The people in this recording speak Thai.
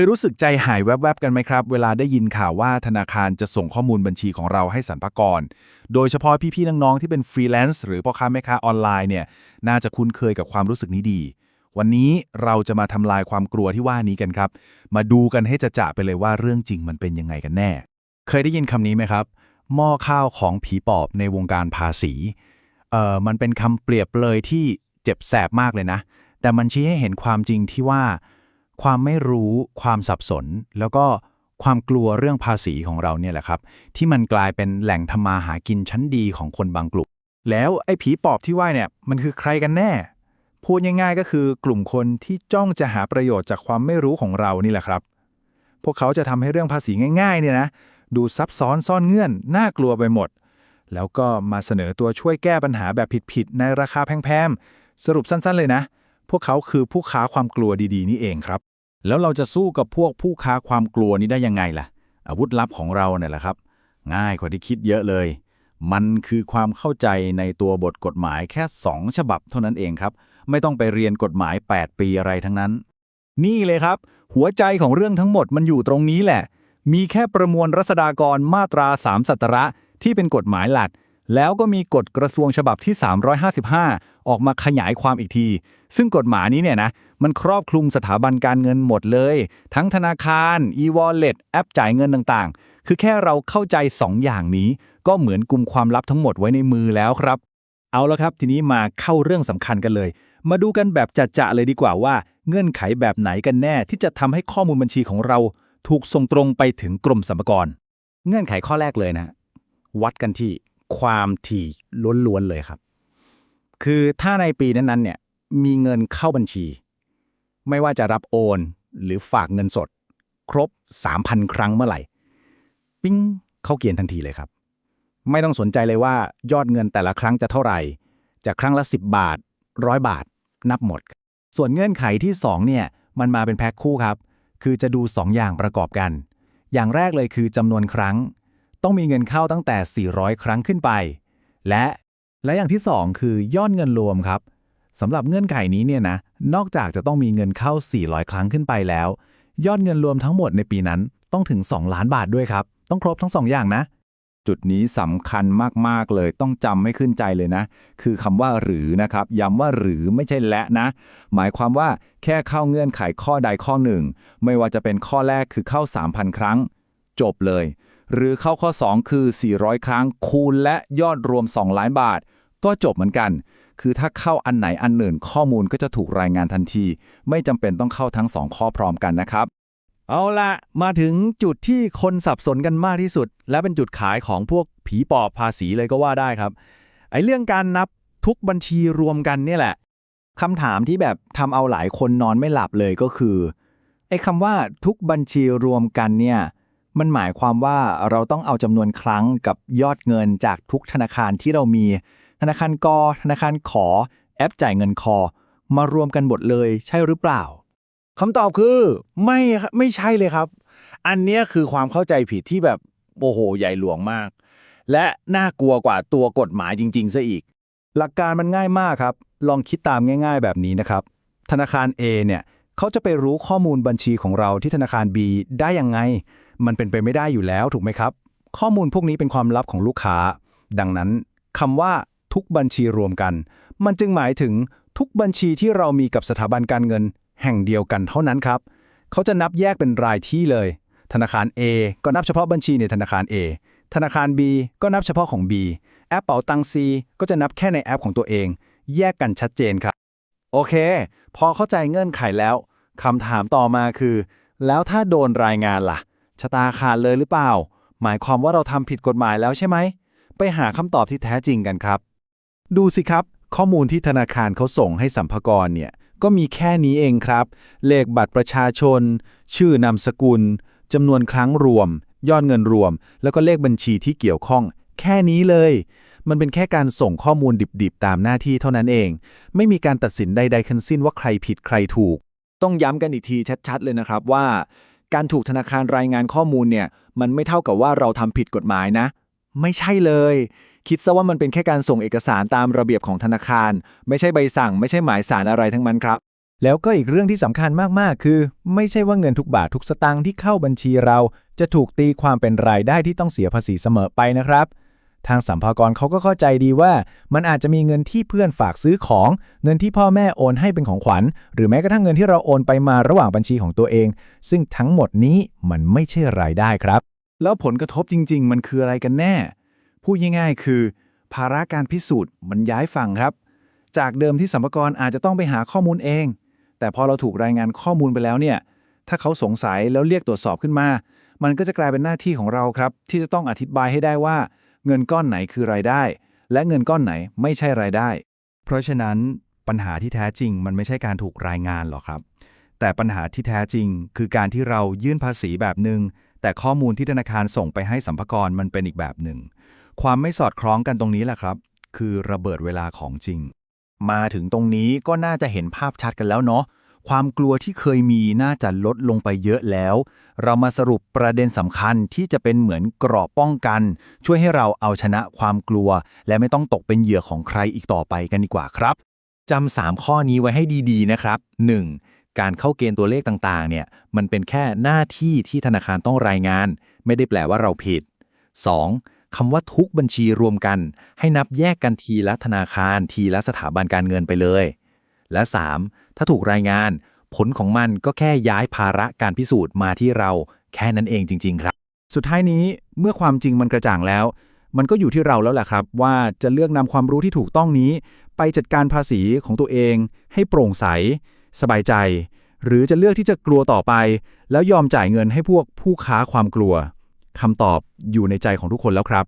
ยรู้สึกใจหายแวบๆกันไหมครับ เวลาได้ยินข่าวว่าธนาคารจะส่งข้อมูลบัญชีของเราให้สรรพากร โดยเฉพาะพี่ๆน้องๆที่เป็นฟรีแลนซ์หรือพ่อค้าแม่ค้าออนไลน์เนี่ยน่าจะคุ้นเคยกับความรู้สึกนี้ดี วันนี้เราจะมาทำลายความกลัวที่ว่านี้กันครับ มาดูกันให้จะจะไปเลยว่าเรื่องจริงมันเป็นยังไงกันแน่ เคยได้ยินคำนี้ไหมครับ หม้อข้าวของผีปอบในวงการภาษีเอ่อมันเป็นคำเปรียบเลยที่เจ็บแสบมากเลยนะ แต่มันชี้ให้เห็นความจริงที่ว่า ความไม่รู้ ความสับสน แล้วก็ความกลัวเรื่องภาษีของเราเนี่ยแหละครับ ที่มันกลายเป็นแหล่งทำมาหากินชั้นดีของคนบางกลุ่ม แล้วไอ้ผีปอบที่ว่าเนี่ยมันคือใครกันแน่ พูดง่ายๆก็คือกลุ่มคนที่จ้องจะหาประโยชน์จากความไม่รู้ของเรานี่แหละครับ พวกเขาจะทำให้เรื่องภาษีง่ายๆเนี่ยนะดูซับซ้อนซ่อนเงื่อนน่ากลัวไปหมด แล้วก็มาเสนอตัวช่วยแก้ปัญหาแบบผิดๆในราคาแพงๆสรุปสั้นๆเลยนะ วกเขาคือผู้ค้าความกลัวดีๆ นี่เองครับ แล้วเราจะสู้กับพวกผู้ค้าความกลัวนี้ได้ยังไงล่ะ อาวุธลับของเราเนี่ยแหละครับ ง่ายกว่าที่คิดเยอะเลย มันคือความเข้าใจในตัวบทกฎหมายแค่ 2 ฉบับเท่านั้นเองครับ ไม่ต้องไปเรียนกฎหมาย 8 ปีอะไรทั้งนั้น นี่เลยครับ หัวใจของเรื่องทั้งหมดมันอยู่ตรงนี้แหละ มีแค่ประมวลรัษฎากรมาตรา 3 สัตระที่เป็นกฎหมายหลัก แล้วก็มีกฎกระทรวงฉบับที่ 355 ออกมาขยายความอีกที ซึ่งกฎหมายนี้เนี่ยนะ มันครอบคลุมสถาบันการเงินหมดเลย ทั้งธนาคาร e-wallet แอปจ่ายเงินต่างๆ คือแค่เราเข้าใจ 2 อย่างนี้ ก็เหมือนกุมความลับทั้งหมดไว้ในมือแล้วครับ เอาละครับ ทีนี้มาเข้าเรื่องสำคัญกันเลย มาดูกันแบบจัดๆเลยดีกว่าว่า เงื่อนไขแบบไหนกันแน่ ที่จะทำให้ข้อมูลบัญชีของเรา ถูกส่งตรงไปถึงกรมสรรพากร เงื่อนไขข้อแรกเลยนะ วัดกันที่ ความถี่ล้วนๆเลยครับ คือถ้าในปีนั้นๆเนี่ยมีเงินเข้าบัญชี ไม่ว่าจะรับโอน หรือฝากเงินสด ครบ 3,000 ครั้งเมื่อไหร่ ปิ้งเข้าเกียนทันทีเลยครับ ไม่ต้องสนใจเลยว่ายอดเงินแต่ละครั้งจะเท่าไหร่จะครั้งละ 10 บาทร้อยบาท นับหมด ส่วนเงื่อนไขที่ 2 เนี่ย มันมาเป็นแพ็คคู่ครับ คือจะดู 2 อย่างประกอบกัน อย่างแรกเลยคือจำนวนครั้ง ต้องมีเงินเข้าตั้งแต่ 400 ครั้งขึ้นไป และและอย่างที่ 2 คือยอดเงินรวมครับสำหรับเงื่อนไขนี้เนี่ยนะนอกจากจะต้องมีเงินเข้า 400 ครั้งขึ้นไปแล้ว ยอดเงินรวมทั้งหมดในปีนั้นต้องถึง 2 ล้านบาทด้วยครับ ต้องครบทั้ง 2อย่างนะ จุดนี้สำคัญมาก ๆ เลยต้องจำไม่ขึ้นใจเลยนะ คือคำว่าหรือนะครับย้ำว่าหรือไม่ใช่และนะ หมายความว่าแค่เข้าเงื่อนไขข้อใดข้อหนึ่ง ไม่ว่าจะเป็นข้อแรกคือเข้า 3,000 ครั้ง จบเลย หรือเข้าข้อ 2 คือ 400 ครั้งคูณและยอดรวม 2 ล้านบาท ก็จบเหมือนกัน คือถ้าเข้าอันไหนอันหนึ่งข้อมูลก็จะถูกรายงานทันที ไม่จำเป็นต้องเข้าทั้งสองข้อพร้อมกันนะครับเอาละมาถึงจุดที่คนสับสนกันมากที่สุด และเป็นจุดขายของพวกผีปอบภาษีเลยก็ว่าได้ครับ ไอ้เรื่องการนับทุกบัญชีรวมกันเนี่ยแหละคำถามที่แบบทำเอาหลายคนนอนไม่หลับเลยก็คือไอ้คำว่าทุกบัญชีรวมกันเนี่ย มันหมายความว่าเราต้องเอาจำนวนครั้งกับยอดเงินจากทุกธนาคารที่เรามี ธนาคารกอธนาคารขอ แอปจ่ายเงินคอ มารวมกันหมดเลยใช่หรือเปล่าคำตอบคือไม่ไม่ใช่เลยครับ อันนี้คือความเข้าใจผิดที่แบบโอ้โหใหญ่หลวงมาก และน่ากลัวกว่าตัวกฎหมายจริงๆซะอีก หลักการมันง่ายมากครับ ลองคิดตามง่าย ๆ แบบนี้นะครับ ธนาคาร A เนี่ยเขาจะไปรู้ข้อมูลบัญชีของเราที่ธนาคาร B ได้ยังไง มันเป็นไปไม่ได้อยู่แล้วถูกไหมครับ ข้อมูลพวกนี้เป็นความลับของลูกค้า ดังนั้นคำว่าทุกบัญชีรวมกัน มันจึงหมายถึงทุกบัญชีที่เรามีกับสถาบันการเงิน แห่งเดียวกันเท่านั้นครับ เขาจะนับแยกเป็นรายที่เลย ธนาคาร A ก็นับเฉพาะบัญชีในธนาคาร A ธนาคาร B ก็นับเฉพาะของ B แอปเป๋าตัง C ก็จะนับแค่ในแอปของตัวเอง แยกกันชัดเจนครับ โอเค พอเข้าใจเงื่อนไขแล้วคำถามต่อมาคือ แล้วถ้าโดนรายงานล่ะ ชะตาขาดเลยหรือเปล่า หมายความว่าเราทำผิดกฎหมายแล้วใช่ไหม ไปหาคำตอบที่แท้จริงกันครับ ดูสิครับ ข้อมูลที่ธนาคารเขาส่งให้สัมภากรเนี่ย ก็มีแค่นี้เองครับ เลขบัตรประชาชน ชื่อนามสกุลจำนวนครั้งรวม ยอดเงินรวม แล้วก็เลขบัญชีที่เกี่ยวข้อง แค่นี้เลย มันเป็นแค่การส่งข้อมูลดิบๆ ตามหน้าที่เท่านั้นเอง ไม่มีการตัดสินใดๆทั้งสิ้นว่าใครผิดใครถูก ต้องย้ำกันอีกทีชัดๆ เลยนะครับว่า การถูกธนาคารรายงานข้อมูลเนี่ย มันไม่เท่ากับว่าเราทำผิดกฎหมายนะ ไม่ใช่เลย คิดซะว่ามันเป็นแค่การส่งเอกสารตามระเบียบของธนาคาร ไม่ใช่ใบสั่ง ไม่ใช่หมายสารอะไรทั้งนั้นครับ แล้วก็อีกเรื่องที่สำคัญมาก ๆ คือ ไม่ใช่ว่าเงินทุกบาททุกสตางค์ที่เข้าบัญชีเรา จะถูกตีความเป็นรายได้ที่ต้องเสียภาษีเสมอไปนะครับ ทางสัมภากรเขาก็เข้าใจดีว่า มันอาจจะมีเงินที่เพื่อนฝากซื้อของ เงินที่พ่อแม่โอนให้เป็นของขวัญ หรือแม้กระทั่งเงินที่เราโอนไปมาระหว่างบัญชีของตัวเอง ซึ่งทั้งหมดนี้มันไม่ใช่รายได้ครับ แล้วผลกระทบจริง ๆ มันคืออะไรกันแน่ พูดง่ายๆ คือ ภาระการพิสูจน์มันย้ายฝั่งครับ จากเดิมที่สัมภากรอาจจะต้องไปหาข้อมูลเอง แต่พอเราถูกรายงานข้อมูลไปแล้วเนี่ยถ้าเขาสงสัยแล้วเรียกตรวจสอบขึ้นมา มันก็จะกลายเป็นหน้าที่ของเราครับ ที่จะต้องอธิบายให้ได้ว่า เงินก้อนไหนคือรายได้ และเงินก้อนไหนไม่ใช่รายได้ เพราะฉะนั้นปัญหาที่แท้จริงมันไม่ใช่การถูกรายงานหรอกครับ แต่ปัญหาที่แท้จริง คือการที่เรายื่นภาษีแบบหนึ่งแต่ข้อมูลที่ธนาคารส่งไปให้สัมภากรมันเป็นอีกแบบหนึ่งความไม่สอดคล้องกันตรงนี้แหละครับ คือระเบิดเวลาของจริง มาถึงตรงนี้ก็น่าจะเห็นภาพชัดกันแล้วเนาะ ความกลัวที่เคยมีน่าจะลดลงไปเยอะแล้ว เรามาสรุปประเด็นสำคัญที่จะเป็นเหมือนกรอบป้องกัน ช่วยให้เราเอาชนะความกลัว และไม่ต้องตกเป็นเหยื่อของใครอีกต่อไปกันดีกว่าครับจำสามข้อนี้ไว้ให้ดีๆนะครับ 1. การเข้าเกณฑ์ตัวเลขต่างๆ เนี่ยมันเป็นแค่หน้าที่ที่ธนาคารต้องรายงาน ไม่ได้แปลว่าเราผิด 2. คำว่าทุกบัญชีรวมกัน ให้นับแยกกันทีละธนาคารทีละสถาบันการเงินไปเลย และ 3. ถ้าถูกรายงาน ผลของมันก็แค่ย้ายภาระการพิสูจน์มาที่เราแค่นั้นเองจริง ๆ ครับ สุดท้ายนี้เมื่อความจริงมันกระจ่างแล้ว มันก็อยู่ที่เราแล้วแหละครับ ว่าจะเลือกนำความรู้ที่ถูกต้องนี้ ไปจัดการภาษีของตัวเอง ให้โปร่งใส สบายใจ หรือจะเลือกที่จะกลัวต่อไป แล้วยอมจ่ายเงินให้พวกผู้ค้าความกลัวคำตอบอยู่ในใจของทุกคนแล้วครับ